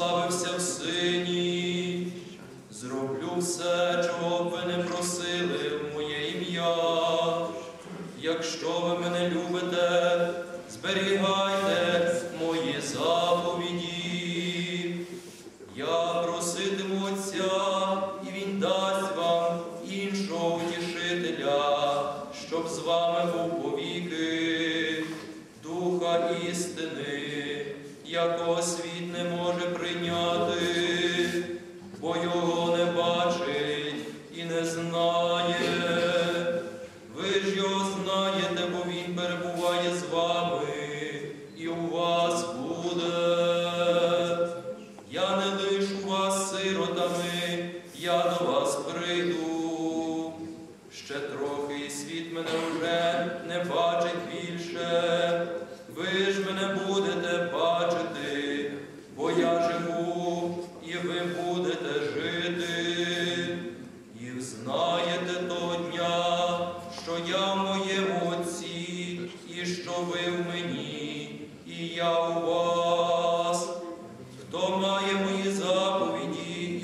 прославився в Сині. Зроблю все, чого б ви не просили в моє ім'я. Якщо ви мене любите, зберігайте мої заповіді. Я проситиму Отця, і Він дасть вам іншого утішителя, щоб з вами був повіки, знаєте, бо він перебуває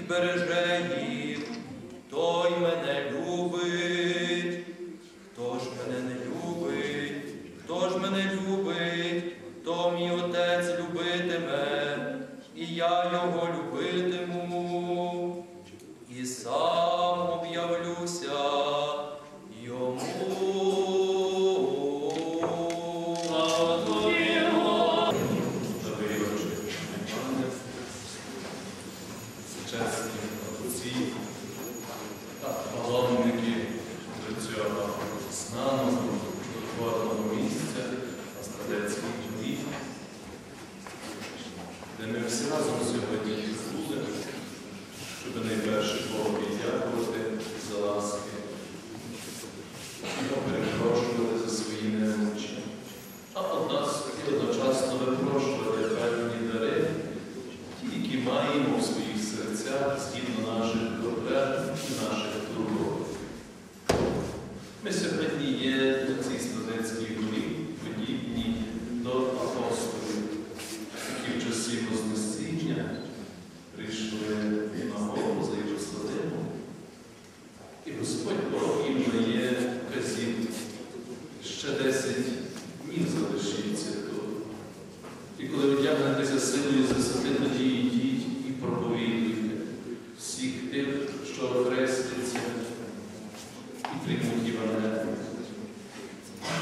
береже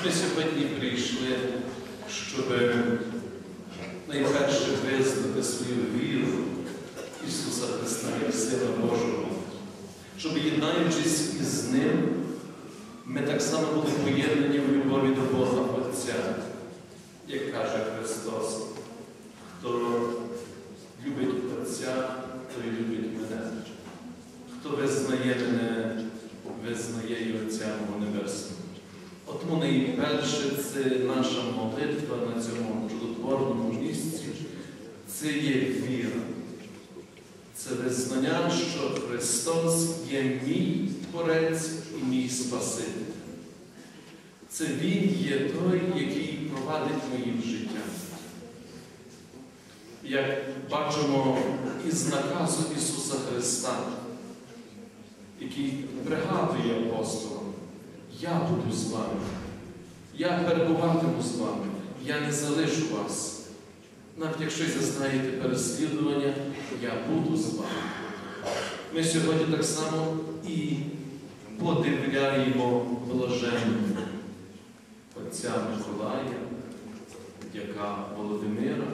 Ми сьогодні прийшли, щоб найперше визнати свою віру Ісуса Христа як Сина Божого, щоб єднаючись із Ним, ми так само були поєднані в любові до Бога Отця, як каже Христос, хто любить Отця, той любить мене. Хто визнає мене, визнає і Отця мого Небесного. Тому найперше це наша молитва на цьому чудотворному місці, це є віра. Це визнання, що Христос є мій Творець і мій Спаситель. Це Він є той, який провадить моїм життям. Як бачимо із наказу Ісуса Христа, який пригадує апостолам, я буду з вами, я перебуватиму з вами, я не залишу вас. Навіть якщо зазнаєте переслідування, я буду з вами. Ми сьогодні так само і подивляємо блаженного отця Миколая, дяка Володимира,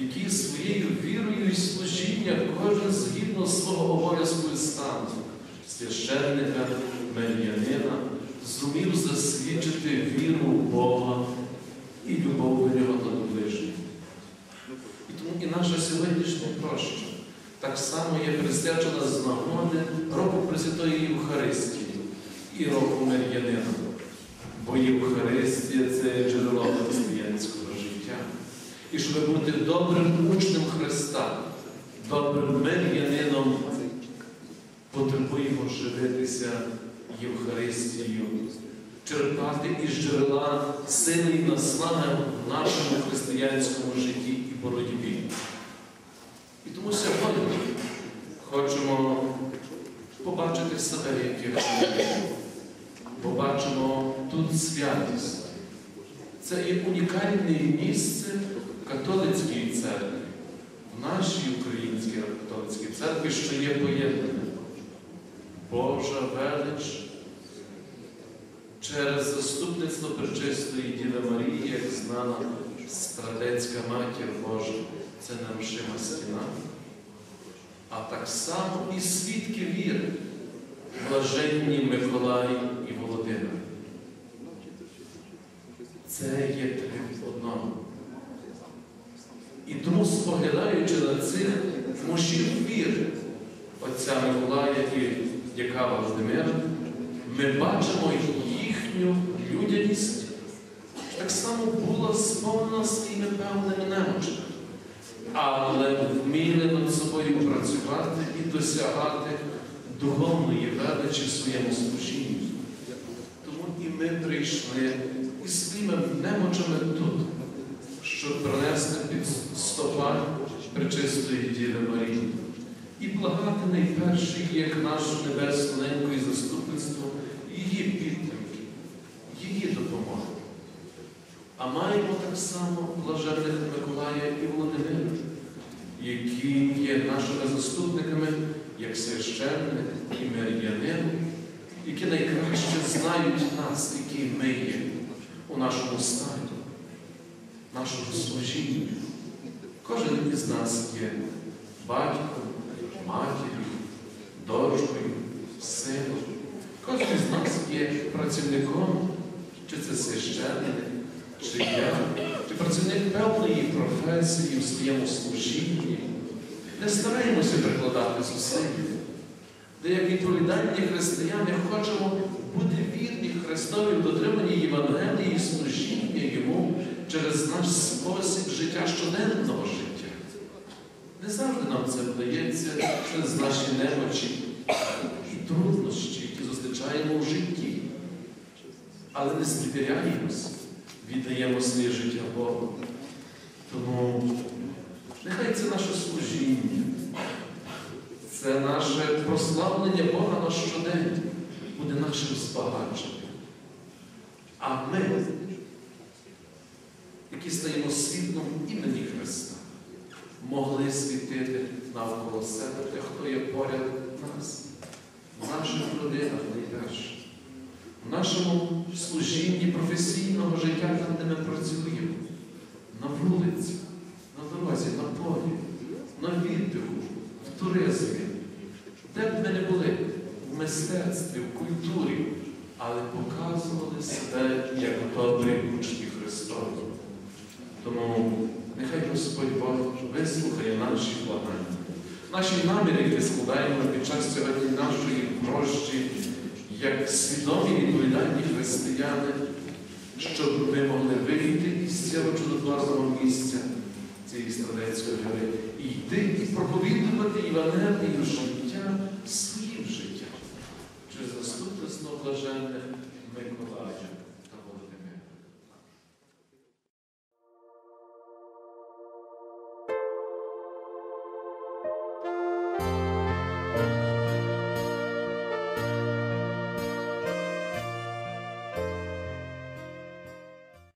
які своєю вірою і служінням кожен згідно свого обов'язку і стану священника, мельянина зумів засвідчити віру в Бога і любов до нього та до ближнього. І тому і наша сьогоднішня проща так само є присвячена з нагоди року Пресвятої Євхаристії і року Мар'янина. Бо Євхаристія це джерело християнського життя. І щоб бути добрим учнем Христа, добрим мир'янином, потребуємо живитися Євхаристією, черпати із джерела сили і наслаги в нашому християнському житті і боротьбі. І тому сьогодні хочемо побачити себе, яких ми. побачимо тут святість. Це є унікальне місце католицької церкви, в нашій українській католицькій церкві, що є поєднане. Божа велич через заступництво Пречистої Діви Марії, як знана страдецька матір Божа, це нерушима стіна, а так само і свідки віри, блаженні Миколай і Володимир. Це є три в одному. І тому, споглядаючи на цих мужів віри, отця Миколая і дяка Володимира, ми бачимо їхню людяність, так само була сповнена своїми певними немочами, але вміли над собою працювати і досягати духовної величі в своєму служінні. Тому і ми прийшли із своїми немочами тут, щоб принести під стопа Пречистої Діви Марії і благати найперше, як нашу небесну неньку і заступництво, її підтримки, її допомоги. А маємо так само блаженних Миколая і Володимира, які є нашими заступниками, як священник і мир'янин, які найкраще знають нас, які ми є у нашому стані, нашому служінні. Кожен із нас є батьком, матір'ю, дочкою, сином. Кожен із нас є працівником, чи це священник, чи я, чи працівник певної професії в своєму служінні. Не стараємося прикладати зусиль. Де як відповідальні християни хочемо бути вірні Христові в дотриманні Євангелії і служіння Йому через наш спосіб життя щоденного життя. Не завжди нам це вдається через наші немочі і труднощі, які зустрічаємо в житті. Але не смітеряємося, віддаємо своє життя Богу. Тому нехай це наше служіння, це наше прославлення Бога на щодень буде нашим збагаченням. А ми, які стаємо світлом імені Христа, могли світити навколо себе тих, хто є поряд нас, в наших родинах найперше, в нашому служінні професійного життя, там, де ми працюємо, на вулиці, на дорозі, на полі, на віддиху, в туризмі, де б ми не були, в мистецтві, в культурі, але показували себе як добрі учні Христові. Тому нехай Господь Бог вислухає наші благання, наші наміри, які складаємо під час сьогодні нашої прощі, як свідомі відповідальні християни, щоб ми могли вийти із цього чудотворного місця, цієї Страдецької гори, і йти і проповідувати Євангелію життя своїм життям через заступництво блаженних Миколая.